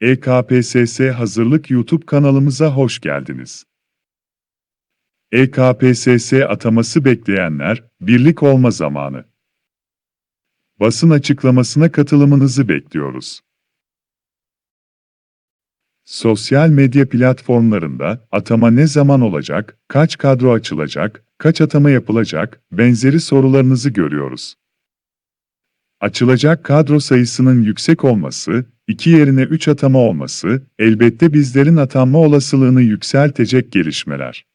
EKPSS Hazırlık YouTube kanalımıza hoş geldiniz. EKPSS ataması bekleyenler, birlik olma zamanı. Basın açıklamasına katılımınızı bekliyoruz. Sosyal medya platformlarında atama ne zaman olacak, kaç kadro açılacak, kaç atama yapılacak, benzeri sorularınızı görüyoruz. Açılacak kadro sayısının yüksek olması, iki yerine üç atama olması, elbette bizlerin atanma olasılığını yükseltecek gelişmeler.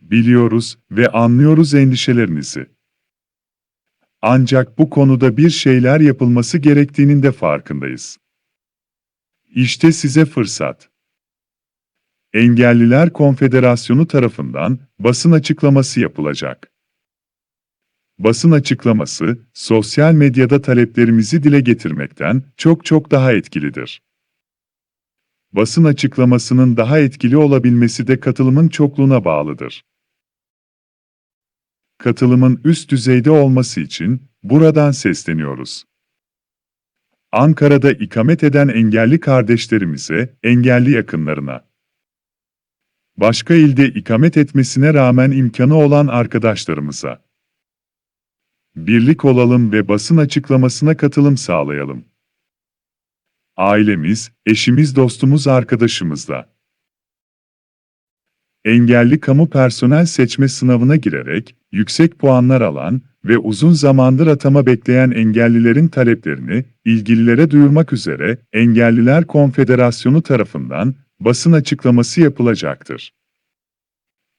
Biliyoruz ve anlıyoruz endişelerinizi. Ancak bu konuda bir şeyler yapılması gerektiğinin de farkındayız. İşte size fırsat. Engelliler Konfederasyonu tarafından basın açıklaması yapılacak. Basın açıklaması, sosyal medyada taleplerimizi dile getirmekten çok çok daha etkilidir. Basın açıklamasının daha etkili olabilmesi de katılımın çokluğuna bağlıdır. Katılımın üst düzeyde olması için buradan sesleniyoruz. Ankara'da ikamet eden engelli kardeşlerimize, engelli yakınlarına, başka ilde ikamet etmesine rağmen imkanı olan arkadaşlarımıza, birlik olalım ve basın açıklamasına katılım sağlayalım. Ailemiz, eşimiz, dostumuz, arkadaşımızla. Engelli kamu personel seçme sınavına girerek, yüksek puanlar alan ve uzun zamandır atama bekleyen engellilerin taleplerini ilgililere duyurmak üzere Engelliler Konfederasyonu tarafından basın açıklaması yapılacaktır.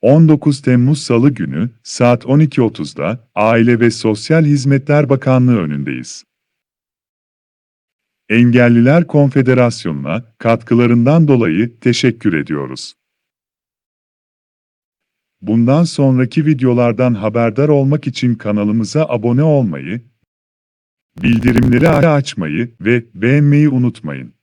19 Temmuz Salı günü saat 12.30'da Aile ve Sosyal Hizmetler Bakanlığı önündeyiz. Engelliler Konfederasyonu'na katkılarından dolayı teşekkür ediyoruz. Bundan sonraki videolardan haberdar olmak için kanalımıza abone olmayı, bildirimleri açmayı ve beğenmeyi unutmayın.